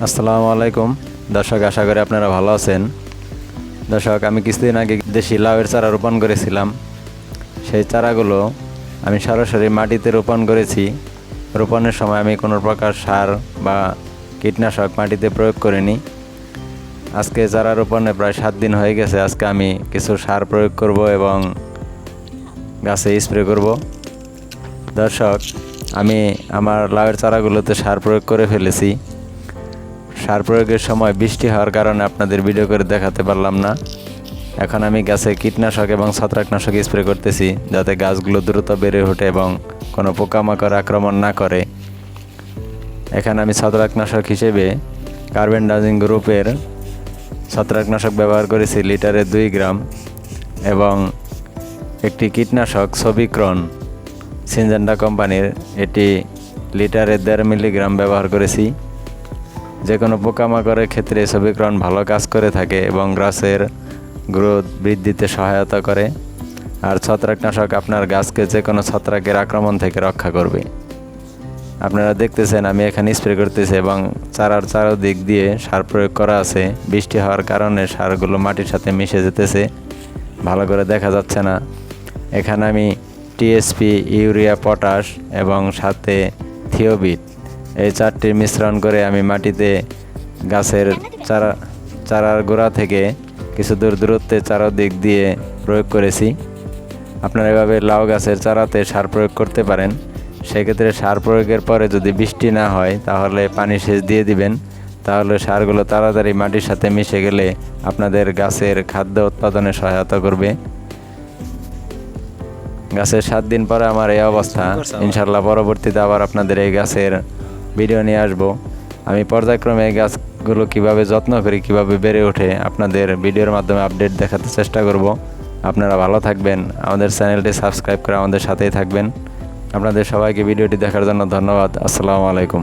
আসসালামু আলাইকুম। দর্শক, আশা করি আপনারা ভালো আছেন। দর্শক, আমি কিছুদিন আগে দেশি লাউয়ের চারা রোপণ করেছিলাম। সেই চারাগুলো আমি সরাসরি মাটিতে রোপণ করেছি। রোপণের সময় আমি কোনো প্রকার সার বা কীটনাশক মাটিতে প্রয়োগ করিনি। আজকে চারা রোপণে প্রায় সাত দিন হয়ে গেছে। আজকে আমি কিছু সার প্রয়োগ করব এবং গাছে স্প্রে করব। দর্শক, আমি আমার লাউয়ের চারাগুলোতে সার প্রয়োগ করে ফেলেছি। সার প্রয়োগের সময় বৃষ্টি হওয়ার কারণে আপনাদের ভিডিও করে দেখাতে পারলাম না। এখন আমি গাছে কীটনাশক এবং ছত্রাকনাশক স্প্রে করতেছি, যাতে গাছগুলো দ্রুত বেড়ে ওঠে এবং কোনো পোকামাকড় আক্রমণ না করে। এখানে আমি ছত্রাকনাশক হিসেবে কার্বেন্ডাজিং গ্রুপের ছত্রাকনাশক ব্যবহার করেছি লিটারে দুই গ্রাম এবং একটি কীটনাশক সবিক্রন সিনজেন্ডা কোম্পানির এটি লিটারে দেড় মিলিগ্রাম ব্যবহার করেছি। যে কোনো পোকামাকড়ের ক্ষেত্রে সবিক্রন ভালো কাজ করে থাকে এবং গাছের গ্রোথ বৃদ্ধিতে সহায়তা করে। আর ছত্রাকনাশক আপনার গাছকে যে কোনো ছত্রাকের আক্রমণ থেকে রক্ষা করবে। আপনারা দেখতেছেন আমি এখানে স্প্রে করতেছি এবং চারার চারোদিক দিয়ে সার প্রয়োগ করা আছে। বৃষ্টি হওয়ার কারণে সারগুলো মাটির সাথে মিশে যেতেছে। ভালো করে দেখা যাচ্ছে না। এখানে আমি টিএসপি, ইউরিয়া, পটাশ এবং সাথে থিওবিট এই চারটির মিশ্রণ করে আমি মাটিতে গাছের চারা, চারার গোড়া থেকে কিছু দূর দূরত্বে চারোদিক দিয়ে প্রয়োগ করেছি। আপনারা এভাবে লাউ গাছের চারাতে সার প্রয়োগ করতে পারেন। সেক্ষেত্রে সার প্রয়োগের পরে যদি বৃষ্টি না হয়, তাহলে পানি সেচ দিয়ে দিবেন। তাহলে সারগুলো তাড়াতাড়ি মাটির সাথে মিশে গেলে আপনাদের গাছের খাদ্য উৎপাদনে সহায়তা করবে। গাছের সাত দিন পরে আমার এই অবস্থা। ইনশাল্লাহ পরবর্তীতে আবার আপনাদের এই গাছের ভিডিও নিয়ে আসব। আমি পর্যায়ক্রমে গাছগুলো কীভাবে যত্ন করি, কীভাবে বেড়ে ওঠে, আপনাদের ভিডিওর মাধ্যমে আপডেট দেখাতে চেষ্টা করব। আপনারা ভালো থাকবেন। আমাদের চ্যানেলটি সাবস্ক্রাইব করে আমাদের সাথেই থাকবেন। আপনাদের সবাইকে ভিডিওটি দেখার জন্য ধন্যবাদ। আসসালামু আলাইকুম।